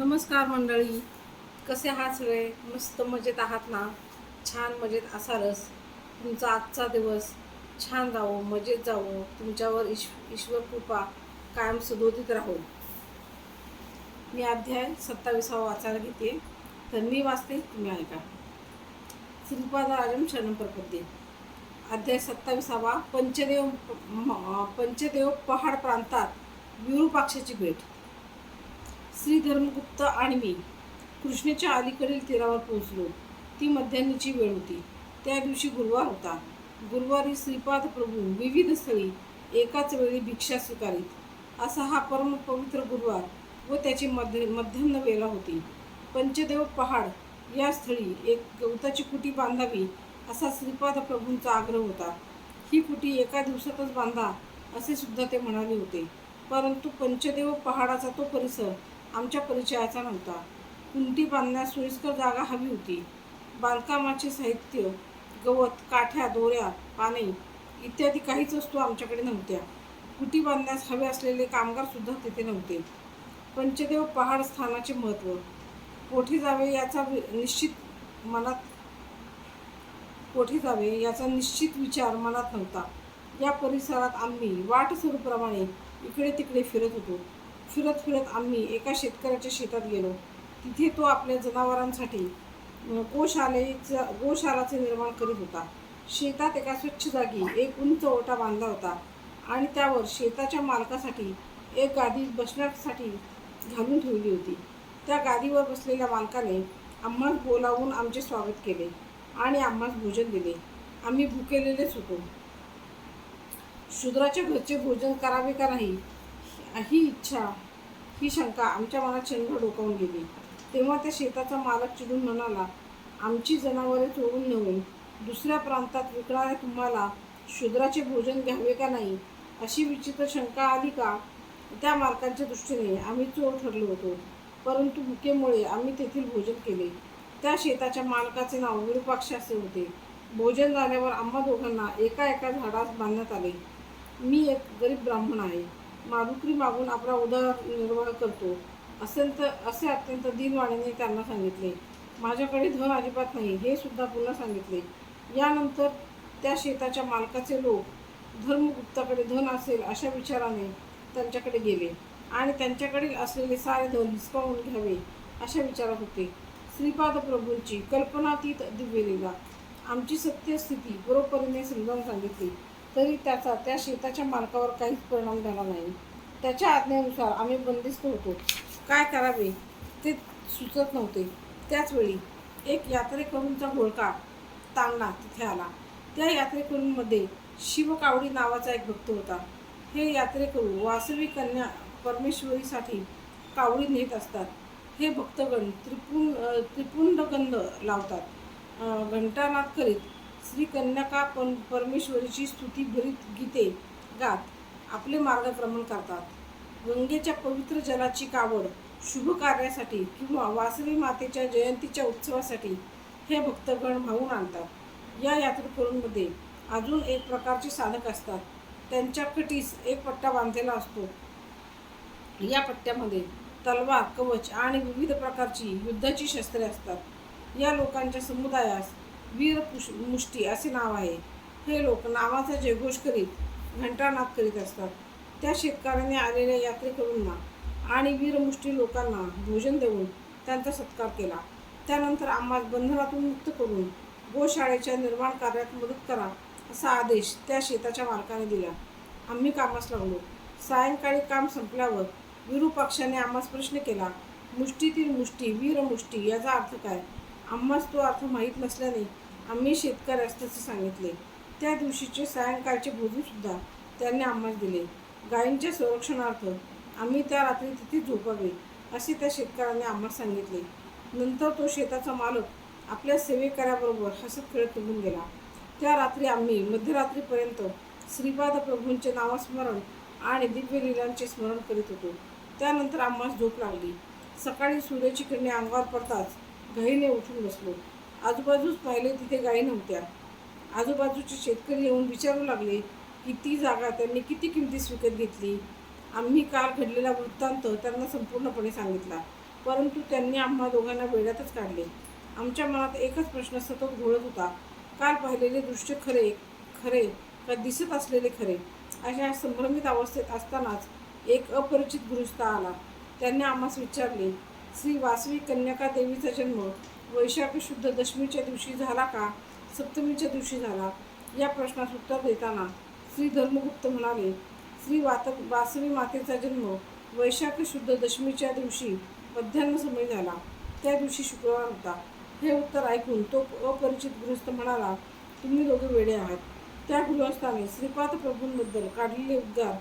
नमस्कार मंडळी. कसे आहात सगळे? मस्त मजेत आहात ना? छान मजेत असालच तुमचा आजचा दिवस छान जावो मजेत जावो. तुमच्यावर ईश ईश्वर कृपा कायम सदोदित राहो. मी अध्याय सत्ताविसावा वाचायला घेते. तर मी वाचते तुम्ही ऐका. श्रीपादराजम शरण प्रपद्ये. अध्याय सत्ताविसावा. पंचदेव म- पंचदेव पहाड प्रांतात विरूपाक्षाची भेट. श्री धर्मगुप्त आणि मी कृष्णेच्या अलीकडील तीरावर पोहोचलो. ती मध्यान्हीची वेळ होती. त्या दिवशी गुरुवार होता. गुरुवारी श्रीपाद प्रभू विविध स्थळी एकाच वेळी भिक्षा स्वीकारीत. असा हा परम पवित्र गुरुवार व त्याची मध्य मध्यान्ह वेळा होती. पंचदेव पहाड या स्थळी एक गवताची कुटी बांधावी असा श्रीपाद प्रभूंचा आग्रह होता. ही कुटी एका दिवसातच बांधा असे सुद्धा ते म्हणाले होते. परंतु पंचदेव पहाडाचा तो परिसर आमच्या परिचयाचा नव्हता. कुंटी बांधण्यास सोयीस्कर जागा हवी होती. बांधकामाचे साहित्य गवत काठ्या दोऱ्या पाने इत्यादी काहीच वस्तू आमच्याकडे नव्हत्या. कुटी बांधण्यास हवे असलेले कामगारसुद्धा तिथे नव्हते. पंचदेव पहाड स्थानाचे महत्त्व. कोठे जावे याचा वि- निश्चित मनात कोठे जावे याचा निश्चित विचार मनात नव्हता. या परिसरात आम्ही वाट सुरूप्रमाणे इकडे तिकडे फिरत होतो. फिरत फिरत आम्ही एका शेतकऱ्याच्या शेतात गेलो. तिथे तो आपल्या जनावरांसाठी गोशालेचं गोशालेचा गोशालाचे निर्माण करीत होता. शेतात एका स्वच्छ जागी एक उंच ओटा बांधला होता आणि त्यावर शेताच्या मालकासाठी एक गादी बसण्यासाठी घालून ठेवली होती. त्या गादीवर बसलेल्या मालकाने आम्हास बोलावून आमचे स्वागत केले आणि आम्हास भोजन दिले. आम्ही भुकेलेलेच होतो. शूद्राच्या घरचे भोजन करावे का नाही ही इच्छा ही शंका आमच्या मनात चंद्र डोकावून गेली. तेव्हा त्या शेताचा मालक चिडून म्हणाला आमची जनावरे चोरून नेऊन दुसऱ्या प्रांतात विकणाऱ्या तुम्हाला शूद्राचे भोजन घ्यावे का नाही? अशी विचित्र शंका आली का? त्या मालकांच्या दृष्टीने आम्ही चोर ठरलो होतो. परंतु भुकेमुळे आम्ही तेथील भोजन केले. त्या शेताच्या मालकाचे नाव विरूपाक्ष असे होते. भोजन झाल्यावर आम्हा दोघांना एका एका झाडास बांधण्यात आले. मी एक गरीब ब्राह्मण आहे. मारुकरी मागून आपला उदरनिर्वाह करतो. अत्यंत असे अत्यंत दिनवाणीने त्यांना सांगितले. माझ्याकडे धन अजिबात नाही हे सुद्धा पुन्हा सांगितले. यानंतर त्या शेताच्या मालकाचे लोक धर्मगुप्ताकडे धन असेल अशा विचाराने त्यांच्याकडे गेले आणि त्यांच्याकडील असलेले सारे धन हिसकावून घ्यावे अशा विचारात होते. श्रीपाद प्रभूंची कल्पनातीत दिव्यलीला आमची सत्यस्थिती बरोबरीने समजावून सांगितली. तरी त्याचा त्या शेताच्या मालकावर काहीच परिणाम झाला नाही. त्याच्या आज्ञेनुसार आम्ही बंदिस्त होतो. काय करावे ते सुचत नव्हते. त्याचवेळी एक यात्रेकरूंचा घोळका तांगणा तिथे आला. त्या यात्रेकरूंमध्ये शिवकावडी नावाचा एक भक्त होता. हे यात्रेकरू वासवी कन्या परमेश्वरीसाठी कावडी नेत असतात. हे भक्तगण त्रिपुं त्रिपुंड गंध लावतात. घंटानाद करीत श्री कन्याका पण परमेश्वरीची स्तुतीभरीत गीते गात आपले मार्गक्रमण करतात. गंगेच्या पवित्र जलाची कावड शुभ कार्यासाठी किंवा वासवी मातेच्या जयंतीच्या उत्सवासाठी हे भक्तगण भावून आणतात. या यात्रेकरूंमध्ये अजून एक प्रकारचे साधक असतात. त्यांच्या कटीस एक पट्टा बांधलेला असतो. या पट्ट्यामध्ये तलवार कवच आणि विविध प्रकारची युद्धाची शस्त्रे असतात. या लोकांच्या समुदायास वीरपुष मुष्टी असे नाव आहे. हे लोक नावाचा जयघोष करीत घंटानाद करीत असतात. त्या शेतकऱ्याने आलेल्या यात्रेकरूंना आणि वीरमुष्टी लोकांना भोजन देऊन त्यांचा सत्कार केला. त्यानंतर आम्हाला बंधनातून मुक्त करून गोशाळेच्या निर्माण कार्यात मदत करा असा आदेश त्या शेताच्या मालकाने दिला. आम्ही कामास लागलो. सायंकाळी काम संपल्यावर विरूपाक्षाने आम्हास प्रश्न केला मुष्टीतील मुष्टी वीरमुष्टी याचा अर्थ काय? आम्हास तो अर्थ माहीत नसल्याने आम्ही शेतकरी तसे सांगितले. त्या दिवशीचे सायंकाळचे भोजनसुद्धा त्यांनी आम्हास दिले. गायींच्या संरक्षणार्थ आम्ही त्या रात्री तिथे झोपावे असे त्या शेतकऱ्याने आम्हाला सांगितले. नंतर तो शेताचा मालक आपल्या सेवेकऱ्याबरोबर हसत खेळत निघून गेला. त्या रात्री आम्ही मध्यरात्रीपर्यंत श्रीपाद प्रभूंचे नामस्मरण आणि दिव्यलीलांचे स्मरण करीत होतो. त्यानंतर आम्हाला झोप लागली. सकाळी सूर्याची किरणे अंगावर पडताच घाईने उठून बसलो. आजूबाजूच पाहिले तिथे गायी नव्हत्या. आजूबाजूचे शेतकरी येऊन विचारू लागले की ती जागा त्यांनी किती किमतीस विकत घेतली? आम्ही काल घडलेला वृत्तांत त्यांना संपूर्णपणे सांगितला परंतु त्यांनी आम्हा दोघांना वेड्यातच काढले. आमच्या मनात एकच प्रश्न सतत घोळत होता काल पाहिलेले दृश्य खरे खरे का दिसत असलेले खरे? अशा संभ्रमित अवस्थेत असतानाच एक अपरिचित गृहस्थ आला. त्यांनी आम्हास विचारले श्री वासवी कन्याका देवीचा जन्म वैशाख शुद्ध दशमीच्या दिवशी झाला का? सप्तमीच्या दिवशी झाला? या प्रश्नास उत्तर देताना श्री धर्मगुप्त म्हणाले श्री वात वासवी मातेचा जन्म वैशाख शुद्ध दशमीच्या दिवशी मध्यान्ह समय झाला. त्या दिवशी शुक्रवार होता. हे उत्तर ऐकून तो अपरिचित गृहस्थ म्हणाला तुम्ही दोघे वेडे आहात. त्या गृहस्थाने श्रीपाद प्रभूंबद्दल काढलेले उद्गार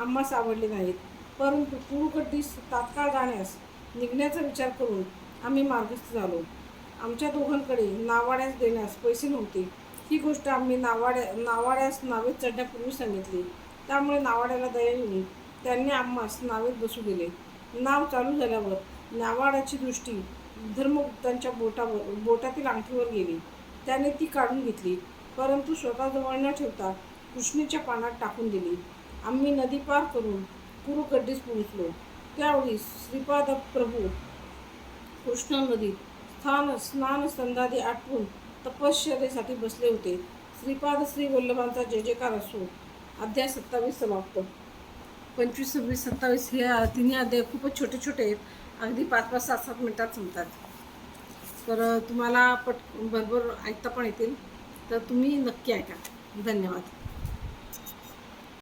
आम्हास आवडले नाहीत. परंतु पूर्वकडीस तात्काळ जाण्यास निघण्याचा विचार करून आम्ही मार्गस्थ झालो. आमच्या दोघांकडे नावाड्यास देण्यास पैसे नव्हते. ही गोष्ट आम्ही नावाड्या नावाड्यास नावेत चढण्यापूर्वी सांगितली. त्यामुळे नावाड्याला दया येऊन त्यांनी आम्हास नावेत बसू दिले. नाव चालू झाल्यावर नावाड्याची दृष्टी धर्मगुप्तांच्या बोटावर बोटातील अंगठीवर गेली. त्याने ती काढून घेतली. परंतु स्वतःजवळ न ठेवता कृष्णीच्या पानात टाकून दिली. आम्ही नदी पार करून कुरुकड्डीस पोहोचलो. त्यावेळी श्रीपाद प्रभू कृष्णा नदीत स्थान स्नान संधादी आठवून तपश्चर्येसाठी बसले होते. श्रीपाद श्री वल्लभांचा जय जयकार असो अध्याय सत्तावीस समाप्त. पंचवीस सव्वीस सत्तावीस हे तिन्ही अध्याय खूपच छोटे छोटे आहेत. अगदी पाच पाच सात सात मिनटात संपतात. तर तुम्हाला पट बरोबर ऐकता पण येतील. तर तुम्ही नक्की ऐका. धन्यवाद.